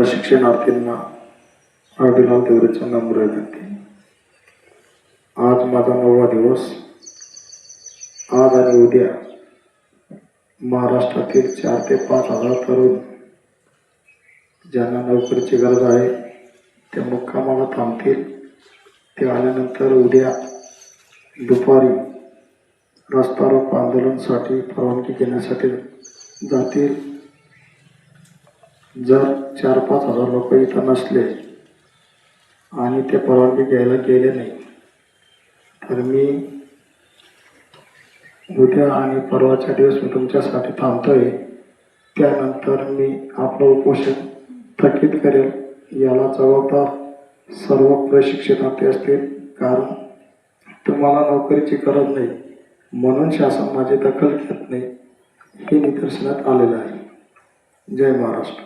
प्रशिक्षणार्थींना अभिलाल देवरेचा नम्र विनंती. आज माझा नववा दिवस. आज आणि उद्या महाराष्ट्रातील चार ते पाच हजार तरुण ज्यांना नोकरीची गरज आहे त्या मुक्कामाला थांबतील. ते आल्यानंतर उद्या दुपारी रस्ता रोको आंदोलनासाठी परवानगी घेण्यासाठी जातील. जर चार पाच हजार लोक इथं नसले आणि ते परवानगी घ्यायला गेले नाही तर मी उद्या आणि परवाच्या दिवस मी तुमच्यासाठी थांबतोय. त्यानंतर मी आपलं उपोषण थकीत करेल याला जबाबदार सर्व प्रशिक्षणार्थी असतील कारण तुम्हाला नोकरीची गरज नाही म्हणून शासन माझी दखल घेत नाही हे निदर्शनात आलेलं आहे. जय महाराष्ट्र.